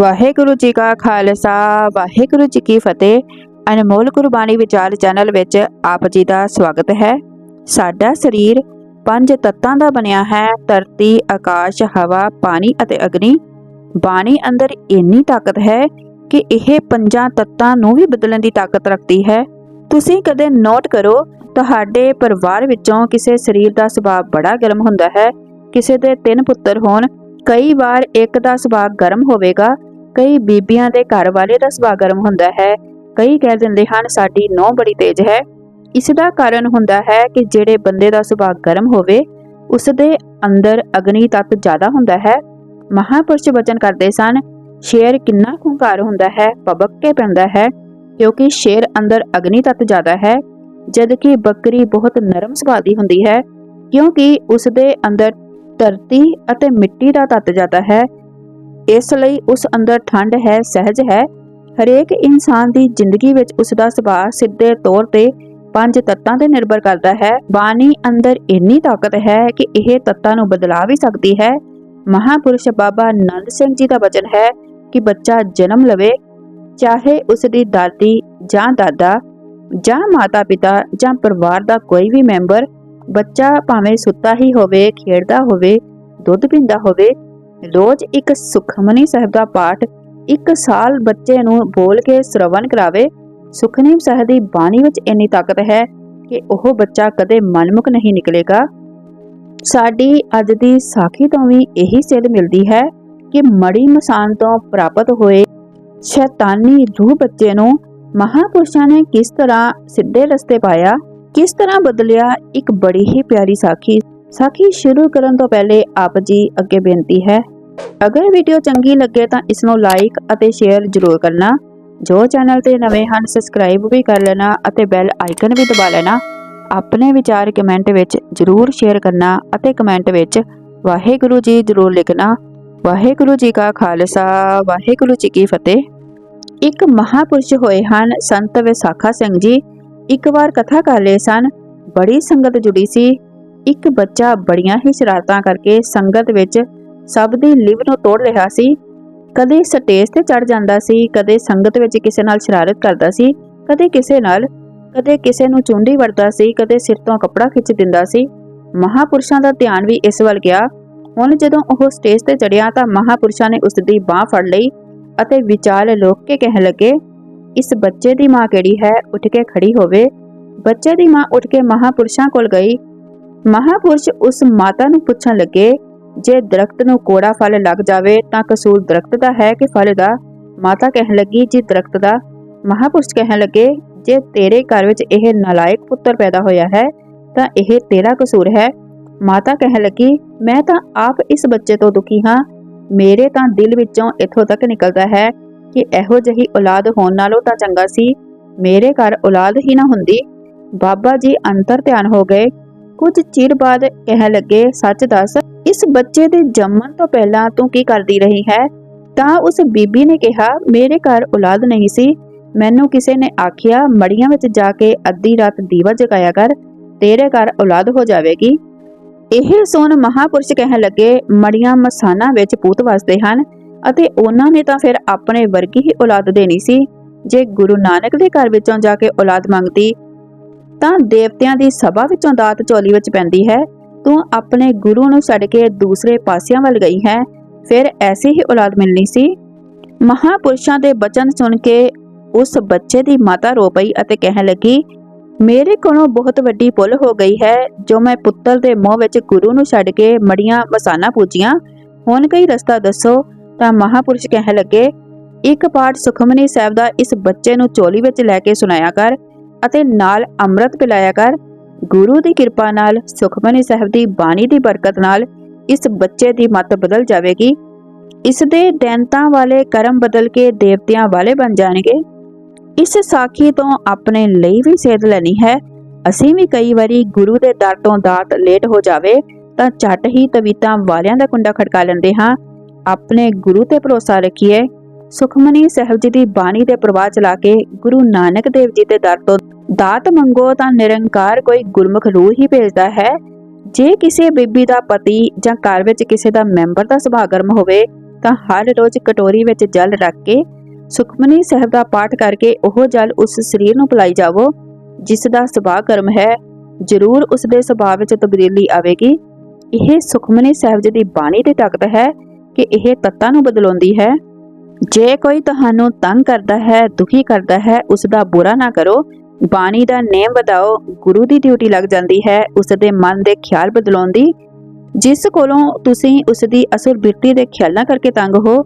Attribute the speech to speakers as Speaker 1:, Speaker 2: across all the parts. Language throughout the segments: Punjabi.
Speaker 1: ਵਾਹਿਗੁਰੂ ਜੀ ਕਾ ਖਾਲਸਾ, ਵਾਹਿਗੁਰੂ ਜੀ ਕੀ ਫਤਿਹ। ਅਨਮੋਲ ਗੁਰਬਾਣੀ ਵਿਚਾਰ ਚੈਨਲ ਵਿੱਚ ਆਪ ਜੀ ਦਾ ਸਵਾਗਤ ਹੈ। ਸਾਡਾ ਸਰੀਰ ਪੰਜ ਤੱਤਾਂ ਦਾ ਬਣਿਆ ਹੈ, ਧਰਤੀ, ਆਕਾਸ਼, ਹਵਾ, ਪਾਣੀ ਅਤੇ ਅਗਨੀ। ਬਾਣੀ ਅੰਦਰ ਇੰਨੀ ਤਾਕਤ ਹੈ ਕਿ ਇਹ ਪੰਜਾਂ ਤੱਤਾਂ ਨੂੰ ਵੀ ਬਦਲਣ ਦੀ ਤਾਕਤ ਰੱਖਦੀ ਹੈ। ਤੁਸੀਂ ਕਦੇ ਨੋਟ ਕਰੋ, ਤੁਹਾਡੇ ਪਰਿਵਾਰ ਵਿੱਚੋਂ ਕਿਸੇ ਸਰੀਰ ਦਾ ਸੁਭਾਅ ਬੜਾ ਗਰਮ ਹੁੰਦਾ ਹੈ। ਕਿਸੇ ਦੇ ਤਿੰਨ ਪੁੱਤਰ ਹੋਣ, ਕਈ ਵਾਰ ਇੱਕ ਦਾ ਸੁਭਾਅ ਗਰਮ ਹੋਵੇਗਾ ਕਈ ਬੀਬੀਆਂ ਦੇ ਘਰ ਵਾਲੇ ਦਾ ਸੁਭਾਅ ਗਰਮ ਹੁੰਦਾ ਹੈ। ਕਈ ਕਹਿ ਦਿੰਦੇ ਹਨ, ਸਾਡੀ ਨੌ ਬੜੀ ਤੇਜ਼ ਹੈ। ਇਸ ਦਾ ਕਾਰਨ ਹੁੰਦਾ ਹੈ ਕਿ ਜਿਹੜੇ ਬੰਦੇ ਦਾ ਸੁਭਾਅ ਗਰਮ ਹੋਵੇ, ਉਸ ਦੇ ਅੰਦਰ ਅਗਨੀ ਤੱਤ ਜ਼ਿਆਦਾ ਹੁੰਦਾ ਹੈ। ਮਹਾਪੁਰਸ਼ ਵਚਨ ਕਰਦੇ ਸਨ, ਸ਼ੇਰ ਕਿੰਨਾ ਖੁੰਕਾਰ ਹੁੰਦਾ ਹੈ ਪਬਕ ਕੇ ਪੈਂਦਾ ਹੈ, ਕਿਉਂਕਿ ਸ਼ੇਰ ਅੰਦਰ ਅਗਨੀ ਤੱਤ ਜ਼ਿਆਦਾ ਹੈ, ਜਦਕਿ ਬੱਕਰੀ ਬਹੁਤ ਨਰਮ ਸੁਭਾਅ ਦੀ ਹੁੰਦੀ ਹੈ, ਕਿਉਂਕਿ ਉਸ ਦੇ ਅੰਦਰ ਧਰਤੀ ਅਤੇ ਮਿੱਟੀ ਦਾ ਤੱਤ ਜ਼ਿਆਦਾ ਹੈ ਇਸ ਲਈ ਉਸ ਅੰਦਰ ਠੰਡ ਹੈ, ਸਹਿਜ ਹੈ। ਹਰੇਕ ਇਨਸਾਨ ਦੀ ਜ਼ਿੰਦਗੀ ਵਿੱਚ ਉਸ ਦਾ ਸੁਭਾਅ ਸਿੱਧੇ ਤੌਰ ਤੇ ਪੰਜ ਤੱਤਾਂ ਤੇ ਨਿਰਭਰ ਕਰਦਾ ਹੈ। ਬਾਣੀ ਅੰਦਰ ਇੰਨੀ ਤਾਕਤ ਹੈ ਕਿ ਇਹ ਤੱਤਾਂ ਨੂੰ ਬਦਲਾ ਵੀ ਸਕਦੀ ਹੈ। ਮਹਾਪੁਰਸ਼ ਬਾਬਾ ਨੰਦ ਸਿੰਘ ਜੀ ਦਾ ਬਚਨ ਹੈ ਕਿ ਬੱਚਾ ਜਨਮ ਲਵੇ, ਚਾਹੇ ਉਸ ਦੀ ਦਾਦੀ ਜਾਂ ਦਾਦਾ ਜਾਂ ਮਾਤਾ ਪਿਤਾ ਜਾਂ ਪਰਿਵਾਰ ਦਾ ਕੋਈ ਵੀ ਮੈਂਬਰ ਬੱਚਾ ਭਾਵੇਂ ਸੁੱਤਾ ਹੀ ਹੋਵੇ, ਖੇਡਦਾ ਹੋਵੇ, ਦੁੱਧ ਪੀਂਦਾ ਹੋਵੇ ਰੋਜ਼ ਇੱਕ ਸੁਖਮਨੀ ਸਾਹਿਬ ਦਾ ਪਾਠ ਇੱਕ ਸਾਲ ਬੱਚੇ ਨੂੰ ਬੋਲ ਕੇ ਸਰਵਣ ਕਰਾਵੇ ਸੁਖਨੀਮ ਸਾਹਿਬ ਦੀ ਬਾਣੀ ਵਿੱਚ ਇੰਨੀ ਤਾਕਤ ਹੈ ਕਿ ਉਹ ਬੱਚਾ ਕਦੇ ਮਨਮੁਖ ਨਹੀਂ ਨਿਕਲੇਗਾ। ਸਾਡੀ ਅੱਜ ਦੀ ਸਾਖੀ ਤੋਂ ਵੀ ਇਹੀ ਸਿੱਧ ਮਿਲਦੀ ਹੈ ਕਿ ਮੜੀ ਮਸਾਨ ਤੋਂ ਪ੍ਰਾਪਤ ਹੋਏ ਸ਼ੈਤਾਨੀ ਰੂਹ ਬੱਚੇ ਨੂੰ ਮਹਾਪੁਰਸ਼ਾਂ ਨੇ ਕਿਸ ਤਰ੍ਹਾਂ ਸਿੱਧੇ ਰਸਤੇ ਪਾਇਆ, ਕਿਸ ਤਰ੍ਹਾਂ ਬਦਲਿਆ, ਇੱਕ ਬੜੀ ਹੀ ਪਿਆਰੀ ਸਾਖੀ। ਸਾਖੀ ਸ਼ੁਰੂ ਕਰਨ ਤੋਂ ਪਹਿਲੇ ਆਪ ਜੀ ਅੱਗੇ ਬੇਨਤੀ ਹੈ ਅਗਰ ਵੀਡੀਓ ਚੰਗੀ ਲੱਗੇ ਤਾਂ ਇਸ ਨੂੰ ਲਾਈਕ ਅਤੇ ਸ਼ੇਅਰ ਜ਼ਰੂਰ ਕਰਨਾ। ਜੋ ਚੈਨਲ ਤੇ ਨਵੇਂ ਹਨ ਸਬਸਕ੍ਰਾਈਬ ਵੀ ਕਰ ਲੈਣਾ ਅਤੇ ਬੈਲ ਆਈਕਨ ਵੀ ਦਬਾ ਲੈਣਾ। ਆਪਣੇ ਵਿਚਾਰ ਕਮੈਂਟ ਵਿੱਚ ਜ਼ਰੂਰ ਸ਼ੇਅਰ ਕਰਨਾ ਅਤੇ ਕਮੈਂਟ ਵਿੱਚ ਵਾਹਿਗੁਰੂ ਜੀ ਜ਼ਰੂਰ ਲਿਖਣਾ। ਵਾਹਿਗੁਰੂ ਜੀ ਕਾ ਖਾਲਸਾ, ਵਾਹਿਗੁਰੂ ਜੀ ਕੀ ਫਤਿਹ। ਇੱਕ ਮਹਾਪੁਰਸ਼ ਹੋਏ ਹਨ ਸੰਤ ਵਿਸਾਖਾ ਸਿੰਘ ਜੀ। ਇੱਕ ਵਾਰ ਕਥਾ ਕਰ ਰਹੇ ਸਨ, ਬੜੀ ਸੰਗਤ ਜੁੜੀ ਸੀ। ਇੱਕ ਬੱਚਾ ਬੜੀਆਂ ਹੀ ਸ਼ਰਾਰਤਾਂ ਕਰਕੇ ਸੰਗਤ ਵਿੱਚ ਸਭ ਦੀ ਲਿਵ ਨੂੰ ਤੋੜ ਰਿਹਾ ਸੀ। ਕਦੇ ਸਟੇਜ ਤੇ ਚੜ ਜਾਂਦਾ ਸੀ, ਕਦੇ ਸੰਗਤ ਵਿੱਚ ਕਿਸੇ ਨਾਲ ਸ਼ਰਾਰਤ ਕਰਦਾ ਸੀ, ਕਦੇ ਕਿਸੇ ਨਾਲ, ਕਦੇ ਕਿਸੇ ਨੂੰ ਚੁੰਡੀ ਵੜਦਾ ਸੀ, ਕਦੇ ਸਿਰ ਤੋਂ ਕੱਪੜਾ ਖਿੱਚ ਦਿੰਦਾ ਸੀ। ਮਹਾਪੁਰਸ਼ਾਂ ਦਾ ਧਿਆਨ ਵੀ ਇਸ ਵੱਲ ਗਿਆ। ਹੁਣ ਜਦੋਂ ਉਹ ਸਟੇਜ ਤੇ ਚੜਿਆ ਤਾਂ ਮਹਾਪੁਰਸ਼ਾਂ ਨੇ ਉਸ ਦੀ ਬਾਹ ਫੜ ਲਈ ਅਤੇ ਵਿਚਾਲ ਲੋਕ ਕੇ ਕਹਿਣ ਲੱਗੇ, ਇਸ ਬੱਚੇ ਦੀ ਮਾਂ ਕਿਹੜੀ ਹੈ? ਉੱਠ ਕੇ ਖੜੀ ਹੋਵੇ। ਬੱਚੇ ਦੀ ਮਾਂ ਉੱਠ ਕੇ ਮਹਾਪੁਰਸ਼ਾਂ ਕੋਲ ਗਈ। ਮਹਾਪੁਰਸ਼ ਉਸ ਮਾਤਾ ਨੂੰ ਪੁੱਛਣ ਲੱਗੇ ਜੇ ਦਰਖਤ ਨੂੰ ਕੋੜਾ ਫਲ ਲੱਗ ਜਾਵੇ ਤਾਂ ਕਸੂਰ ਦਰਖਤ ਦਾ ਹੈ ਕਿ ਫਲ ਦਾ? ਮਾਤਾ ਕਹਿਣ ਲੱਗੀ, ਜੀ, ਦਰਖਤ ਦਾ। ਮਹਾਪੁਰਸ਼ ਕਹਿਣ ਲੱਗੇ, ਜੇ ਤੇਰੇ ਘਰ ਵਿੱਚ ਇਹ ਨਲਾਇਕ ਪੁੱਤਰ ਪੈਦਾ ਹੋਇਆ ਹੈ, ਤਾਂ ਇਹ ਤੇਰਾ ਕਸੂਰ ਹੈ। ਮਾਤਾ ਕਹਿਣ ਲੱਗੀ, ਮੈਂ ਤਾਂ ਆਪ ਇਸ ਬੱਚੇ ਤੋਂ ਦੁਖੀ ਹਾਂ। ਮੇਰੇ ਤਾਂ ਦਿਲ ਵਿੱਚੋਂ ਇੱਥੋਂ ਤੱਕ ਨਿਕਲਦਾ ਹੈ ਕਿ ਇਹੋ ਜਿਹੀ ਔਲਾਦ ਹੋਣ ਨਾਲੋਂ ਤਾਂ ਚੰਗਾ ਸੀ। ਮੇਰੇ ਘਰ ਔਲਾਦ ਹੀ ਨਾ ਹੁੰਦੀ। ਬਾਬਾ ਜੀ ਅੰਤਰ ਧਿਆਨ ਹੋ ਗਏ। ਕੁਝ ਚਿਰ ਬਾਅਦ ਕਹਿਣ ਲੱਗੇ, ਸੱਚ ਦੱਸ, ਇਸ ਬੱਚੇ ਦੇ ਜੰਮਣ ਤੋਂ ਪਹਿਲਾਂ ਤੂੰ ਕੀ ਕਰਦੀ ਰਹੀ ਹੈ? ਤਾਂ ਉਸ ਬੀਬੀ ਨੇ ਕਿਹਾ, ਮੇਰੇ ਘਰ ਔਲਾਦ ਨਹੀਂ ਸੀ। ਮੈਨੂੰ ਕਿਸੇ ਨੇ ਆਖਿਆ, ਮੜੀਆਂ ਵਿੱਚ ਜਾ ਕੇ ਅੱਧੀ ਰਾਤ ਦੀਵਾ ਜਗਾਇਆ ਕਰ, ਤੇਰੇ ਘਰ ਔਲਾਦ ਹੋ ਜਾਵੇਗੀ। ਇਹ ਸੁਣ ਮਹਾਪੁਰਸ਼ ਕਹਿਣ ਲੱਗੇ, ਮੜੀਆਂ ਮਸਾਨਾ ਵਿੱਚ ਪੂਤ ਵਸਦੇ ਹਨ ਅਤੇ ਉਹਨਾਂ ਨੇ ਤਾਂ ਫਿਰ ਆਪਣੇ ਵਰਗੀ ਹੀ ਔਲਾਦ ਦੇਣੀ ਸੀ। ਜੇ ਗੁਰੂ ਨਾਨਕ ਦੇ ਘਰ ਵਿੱਚੋਂ ਜਾ ਕੇ ਔਲਾਦ ਮੰਗਦੀ ਤਾਂ ਦੇਵਤਿਆਂ ਦੀ ਸਭਾ ਵਿੱਚੋਂ ਦਾਤ ਝੋਲੀ ਵਿੱਚ ਪੈਂਦੀ ਹੈ। ਤੂੰ ਆਪਣੇ ਗੁਰੂ ਨੂੰ ਛੱਡ ਕੇ ਦੂਸਰੇ ਪਾਸਿਆਂ ਵੱਲ ਗਈ ਹੈ। ਫਿਰ ਐਸੀ ਹੀ ਔਲਾਦ ਮਿਲਣੀ ਸੀ। ਮਹਾਪੁਰਸ਼ਾਂ ਦੇ ਬਚਨ ਸੁਣ ਕੇ ਉਸ ਬੱਚੇ ਦੀ ਮਾਤਾ ਰੋ ਪਈ ਅਤੇ ਕਹਿਣ ਲੱਗੀ, ਮੇਰੇ ਕੋਲੋਂ ਬਹੁਤ ਵੱਡੀ ਭੁੱਲ ਹੋ ਗਈ ਹੈ, ਜੋ ਮੈਂ ਪੁੱਤਰ ਦੇ ਮੋਹ ਵਿੱਚ ਗੁਰੂ ਨੂੰ ਛੱਡ ਕੇ ਮੜੀਆਂ ਮਸਾਨਾ ਪੂਜੀਆਂ। ਹੁਣ ਕਈ ਰਸਤਾ ਦੱਸੋ। ਤਾਂ ਮਹਾਪੁਰਸ਼ ਕਹਿਣ ਲੱਗੇ, ਇੱਕ ਪਾਠ ਸੁਖਮਨੀ ਸਾਹਿਬ ਦਾ ਇਸ ਬੱਚੇ ਨੂੰ ਚੋਲੀ ਵਿੱਚ ਲੈ ਕੇ ਸੁਣਾਇਆ ਕਰ। ਅਤੇ ਨਾਲ ਅੰਮ੍ਰਿਤ ਪਿਲਾਇਆ ਕਰ। ਗੁਰੂ ਦੀ ਕਿਰਪਾ ਨਾਲ ਸੁਖਮਨੀ ਸਾਹਿਬ ਦੀ ਬਾਣੀ ਦੀ ਬਰਕਤ ਨਾਲ ਇਸ ਬੱਚੇ ਦੀ ਮੱਤ ਬਦਲ ਜਾਵੇਗੀ। ਇਸ ਦੇ ਦੈਂਤਾਂ ਵਾਲੇ ਕਰਮ ਬਦਲ ਕੇ ਦੇਵਤਿਆਂ ਵਾਲੇ ਬਣ ਜਾਣਗੇ। ਇਸ ਸਾਖੀ ਤੋਂ ਆਪਣੇ ਲਈ ਵੀ ਸੇਧ ਲੈਣੀ ਹੈ। ਅਸੀਂ ਵੀ ਕਈ ਵਾਰੀ ਗੁਰੂ ਦੇ ਦਰ ਤੋਂ ਦਾਤ ਲੇਟ ਹੋ ਜਾਵੇ ਤਾਂ ਝਟ ਹੀ ਤਵੀਤਾਂ ਵਾਲਿਆਂ ਦਾ ਕੁੰਡਾ ਖੜਕਾ ਲੈਂਦੇ ਹਾਂ। ਆਪਣੇ ਗੁਰੂ ਤੇ ਭਰੋਸਾ ਰੱਖੀਏ। ਸੁਖਮਨੀ ਸਾਹਿਬ ਜੀ ਦੀ ਬਾਣੀ ਦੇ ਪ੍ਰਵਾਹ ਚਲਾ ਕੇ ਗੁਰੂ ਨਾਨਕ ਦੇਵ ਜੀ ਦੇ ਦਰ ਤੋਂ ਦਾਤ ਮੰਗੋ ਤਾਂ ਨਿਰੰਕਾਰ ਕੋਈ ਗੁਰਮੁਖ ਰੂਹ ਹੀ ਭੇਜਦਾ ਹੈ। ਜੇ ਕਿਸੇ ਬੀਬੀ ਦਾ ਪਤੀ ਜਾਂ ਘਰ ਵਿੱਚ ਕਿਸੇ ਦਾ ਮੈਂਬਰ ਦਾ ਸੁਭਾਅ ਗਰਮ ਹੋਵੇ, ਤਾਂ ਹਰ ਰੋਜ਼ ਕਟੋਰੀ ਵਿੱਚ ਜਲ ਰੱਖ ਕੇ ਸੁਖਮਨੀ ਸਾਹਿਬ ਦਾ ਪਾਠ ਕਰਕੇ ਉਹ ਜਲ ਉਸ ਸਰੀਰ ਨੂੰ ਪਿਲਾਈ ਜਾਵੋ, ਜਿਸ ਦਾ ਸੁਭਾਅ ਕਰਮ ਹੈ, ਜ਼ਰੂਰ ਉਸ ਦੇ ਸੁਭਾਅ ਵਿੱਚ ਤਬਦੀਲੀ ਆਵੇਗੀ। ਇਹ ਸੁਖਮਨੀ ਸਾਹਿਬ ਜੀ ਦੀ ਬਾਣੀ ਤੇ ਤਾਕਤ ਹੈ ਕਿ ਇਹ ਤੱਤਾਂ ਨੂੰ ਬਦਲਾਉਂਦੀ ਹੈ। ਜੇ ਕੋਈ ਤੁਹਾਨੂੰ ਤੰਗ ਕਰਦਾ ਹੈ, ਦੁਖੀ ਕਰਦਾ ਹੈ, ਉਸ ਦਾ ਬੁਰਾ ਨਾ ਕਰੋ ਬਾਣੀ ਦਾ ਨੇਮ ਵਧਾਓ, ਗੁਰੂ ਦੀ ਡਿਊਟੀ ਲੱਗ ਜਾਂਦੀ ਹੈ ਉਸ ਦੇ ਮਨ ਦੇ ਖਿਆਲ ਬਦਲਾਉਣ ਦੀ। ਜਿਸ ਕੋਲੋਂ ਤੁਸੀਂ ਉਸ ਦੀ ਅਸਲ ਬਿਰਤੀ ਦੇ ਖਿਆਲਾਂ ਕਰਕੇ ਤੰਗ ਹੋ,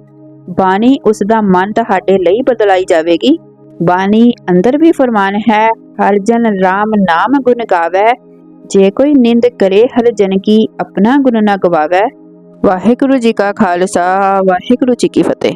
Speaker 1: ਬਾਣੀ ਉਸ ਦਾ ਮਨ ਤੁਹਾਡੇ ਲਈ ਬਦਲਾਈ ਜਾਵੇਗੀ। ਬਾਣੀ ਅੰਦਰ ਵੀ ਫਰਮਾਨ ਹੈ, ਹਰ ਜਨ RAM ਨਾਮ ਗੁਣ ਗਾਵੇ, ਜੇ ਕੋਈ ਨਿੰਦ ਕਰੇ ਹਰ ਜਨ ਕੀ ਆਪਣਾ ਗੁਣ ਨਾ ਗਵਾਵੇ। ਵਾਹਿਗੁਰੂ ਜੀ ਕਾ ਖਾਲਸਾ, ਵਾਹਿਗੁਰੂ ਜੀ ਕੀ ਫਤਿਹ।